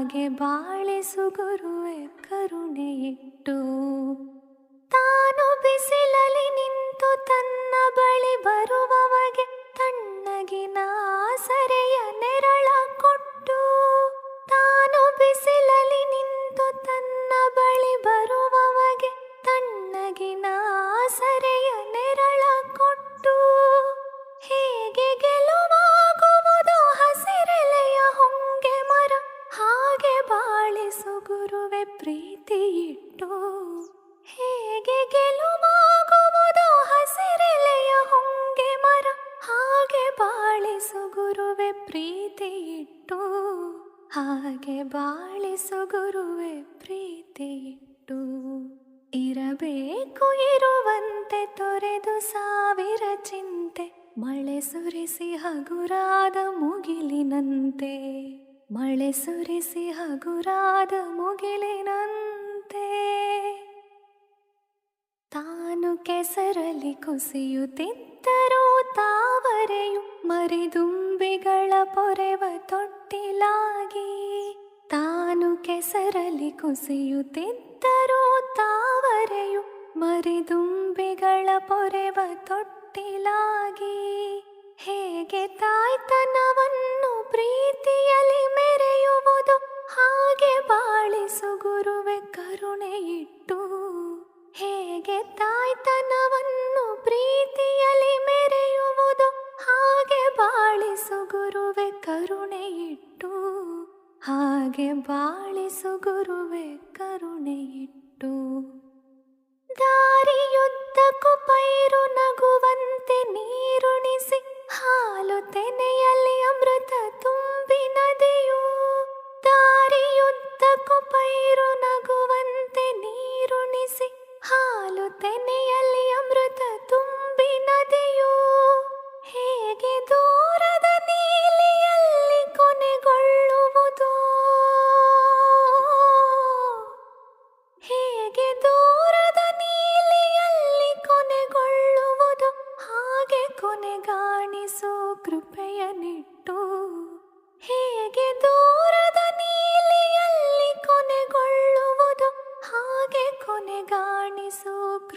ಹಾಗೆ ಬಾಳಿಸು ಗುರುವೆ ಕರುಣೆ ಇಟ್ಟು ತಾನು ಬಿಸಿಲಲ್ಲಿ ನಿಂತು ತನ್ನ ಬಳಿ ಬರುವವಗೆ ಪ್ರೀತಿ ಇಟ್ಟು ಹಾಗೆ ಬಾಳಿಸು ಗುರುವೆ ಪ್ರೀತಿ ಇಟ್ಟು ಇರಬೇಕು ಇರುವಂತೆ ತೊರೆದು ಸಾವಿರ ಚಿಂತೆ, ಮಳೆ ಸುರಿಸಿ ಹಗುರಾದ ಮುಗಿಲಿನಂತೆ, ಮಳೆ ಸುರಿಸಿ ಹಗುರಾದ ಮುಗಿಲಿನಂತೆ. ತಾನು ಕೆಸರಲ್ಲಿ ಕುಸಿಯುತ್ತಿದ್ದರೂ ತಾವರೆಯು ಮರಿದುಂಬಿಗಳ ಪೊರೆವ ತೊಟ್ಟಿಲಾಗಿ, ತಾನು ಕೆಸರಲ್ಲಿ ಕುಸಿಯುತ್ತಿದ್ದರೂ ತಾವರೆಯು ಮರಿದುಂಬಿಗಳ ಪೊರೆವ ತೊಟ್ಟಿಲಾಗಿ, ಹೇಗೆ ತಾಯ್ತನವನ್ನು ಪ್ರೀತಿಯಲ್ಲಿ ಮೆರೆಯುವುದು ಹಾಗೆ ಬಾಳಿಸು ಗುರುವೆ ಕರುಣೆ ಇಟ್ಟು ದಾರಿಯುದ್ದಕ್ಕೂ ಪೈರು ನಗುವಂತೆ ನೀರುಣಿಸಿ ಹಾಲು ತೆನೆಯಲ್ಲಿ ಅಮೃತ ತುಂಬಿ ನದಿಯು ದಾರಿಯುದ್ದಕ್ಕೂ ಪೈರು ನಗುವಂತೆ ನೀರುಣಿಸಿ ಹಾಲು ತೆನೆಯಲ್ಲಿ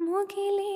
മുകിലേ